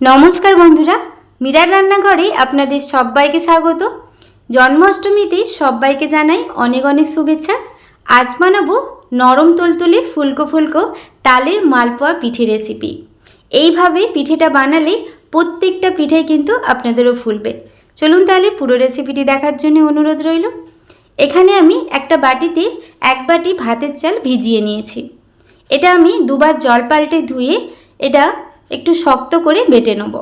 নমস্কার বন্ধুরা, মীরার রান্নাঘরে আপনাদের সবাইকে স্বাগত। জন্মাষ্টমীতে সবাইকে জানাই অনেক অনেক শুভেচ্ছা। আজ বানাবো নরম তুলতুলে ফুলকো ফুলকো তালের মালপোয়া পিঠে রেসিপি এইভাবে পিঠেটা বানালে প্রত্যেকটা পিঠে কিন্তু আপনাদেরও ফুলবে। চলুন তাহলে পুরো রেসিপিটি দেখার জন্য অনুরোধ রইল। এখানে আমি একটা বাটিতে এক বাটি ভাতের চাল ভিজিয়ে নিয়েছি। এটা আমি দুবার জল পাল্টে ধুয়ে এটা একটু শক্ত করে বেটে নেব।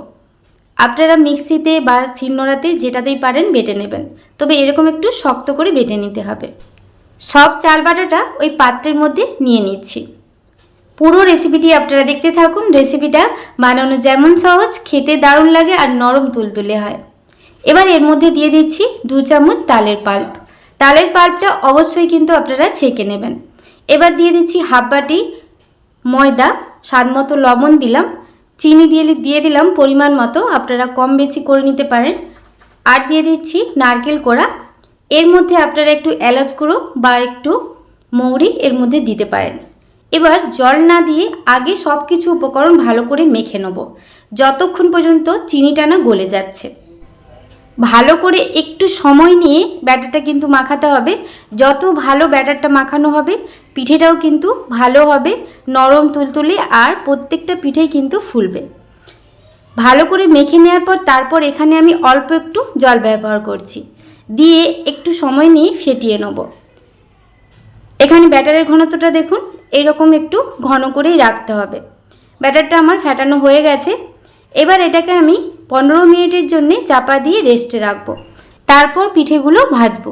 আপনারা মিক্সিতে বা শিলনোড়াতে যেটাতেই পারেন বেটে নেবেন। তবে এরকম একটু শক্ত করে বেটে নিতে হবে। সব চাল বাটাটা ওই পাত্রের মধ্যে নিয়ে নিচ্ছি। পুরো রেসিপিটি আপনারা দেখতে থাকুন। রেসিপিটা বানানো যেমন সহজ, খেতে দারুণ লাগে আর নরম তুলতুলে হয়। এবার এর মধ্যে দিয়ে দিচ্ছি দু চামচ তালের পাল্প। তালের পাল্পটা অবশ্যই কিন্তু আপনারা ছেঁকে নেবেন। এবার দিয়ে দিচ্ছি হাফ বাটি ময়দা স্বাদ মতো লবণ দিলাম। চিনি দিয়ে দিয়ে দিলাম পরিমাণ মতো। আপনারা কম বেশি করে নিতে পারেন। আর দিয়ে দিচ্ছি নারকেল কোড়া। এর মধ্যে আপনারা একটু এলাচ গুঁড়ো বা একটু মৌরি এর মধ্যে দিতে পারেন। এবার জল না দিয়ে আগে সব কিছু উপকরণ ভালো করে মেখে নেব। যতক্ষণ পর্যন্ত চিনিটা না গলে যাচ্ছে। ভালো করে একটু সময় নিয়ে ব্যাটারটা কিন্তু মাখাতে হবে। যত ভালো ব্যাটারটা মাখানো হবে, পিঠেটাও কিন্তু ভালো হবে, নরম তুলতুলে আর প্রত্যেকটা পিঠেই কিন্তু ফুলবে। ভালো করে মেখে নেওয়ার পর তারপর এখানে আমি অল্প একটু জল ব্যবহার করছি। দিয়ে একটু সময় নিয়ে ফেটিয়ে নেব। এখানে ব্যাটারের ঘনত্বটা দেখুন, এরকম একটু ঘন করেই রাখতে হবে। ব্যাটারটা আমার ফেটানো হয়ে গেছে। এবার এটাকে আমি পনেরো মিনিটের জন্য চাপা দিয়ে রেস্টে রাখব। তারপর পিঠেগুলো ভাজবো।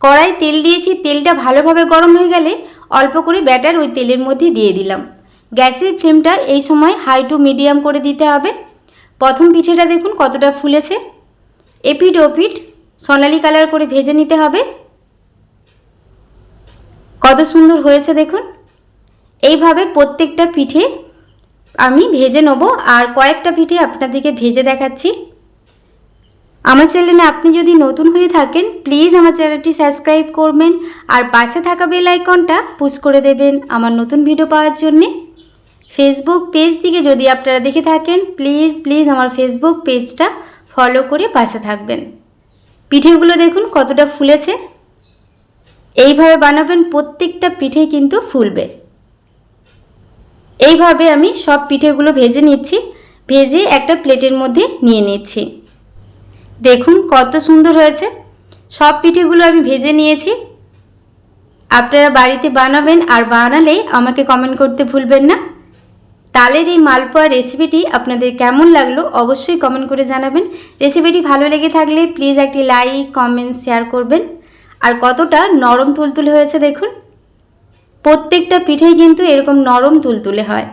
কড়াই তেল দিয়েছি, তেলটা ভালোভাবে গরম হয়ে গেলে অল্প করে ব্যাটার ওই তেলের মধ্যে দিয়ে দিলাম। গ্যাসের ফ্লেমটা এই সময় হাই টু মিডিয়াম করে দিতে হবে। প্রথম পিঠেটা দেখুন কতটা ফুলেছে। এপিট ওপিট সোনালি কালার করে ভেজে নিতে হবে। কত সুন্দর হয়েছে দেখুন। এইভাবে প্রত্যেকটা পিঠে আমি ভেজে নেব আর কয়েকটা পিঠে আপনাদেরকে ভেজে দেখাচ্ছি। আমার চ্যানেলে আপনি যদি নতুন হয়ে থাকেন প্লিজ আমার চ্যানেলটি সাবস্ক্রাইব করবেন আর পাশে থাকা বেল আইকনটা পুশ করে দেবেন আমার নতুন ভিডিও পাওয়ার জন্যে। ফেসবুক পেজ থেকে যদি আপনারা দেখে থাকেন প্লিজ প্লিজ আমার ফেসবুক পেজটা ফলো করে পাশে থাকবেন। পিঠেগুলো দেখুন কতটা ফুলেছে। এইভাবে বানাবেন প্রত্যেকটা পিঠে কিন্তু ফুলবে। এইভাবে আমি সব পিঠেগুলো ভেজে নিচ্ছি। ভেজে একটা প্লেটের মধ্যে নিয়ে নিচ্ছি। দেখুন কত সুন্দর হয়েছে। সব পিঠেগুলো আমি ভেজে নিয়েছি। আপনারা বাড়িতে বানাবেন আর বানালে আমাকে কমেন্ট করতে ভুলবেন না। তালের এই মালপোয়া রেসিপিটি আপনাদের কেমন লাগল অবশ্যই কমেন্ট করে জানাবেন। রেসিপিটি ভালো লেগে থাকলে প্লিজ একটি লাইক কমেন্ট শেয়ার করবেন। আর কতটা নরম তুলতুলে হয়েছে দেখুন। প্রত্যেকটা পিঠেই কিন্তু এরকম নরম তুলতুলে হয়।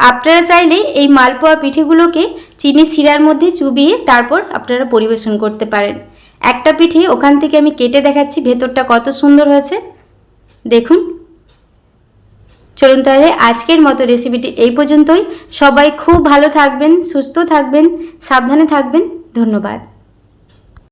আপনারা চাইলে এই মালপোয়া পিঠেগুলোকে চিনি শিরার মধ্যে চুবিয়ে তারপর আপনারা পরিবেশন করতে পারেন। একটা পিঠে ওখান থেকে আমি কেটে দেখাচ্ছি, ভেতরটা কত সুন্দর হয়েছে। দেখুন। চলুন তাহলে আজকের মতো রেসিপিটি এই পর্যন্তই। সবাই খুব ভালো থাকবেন, সুস্থ থাকবেন, সাবধানে থাকবেন। ধন্যবাদ।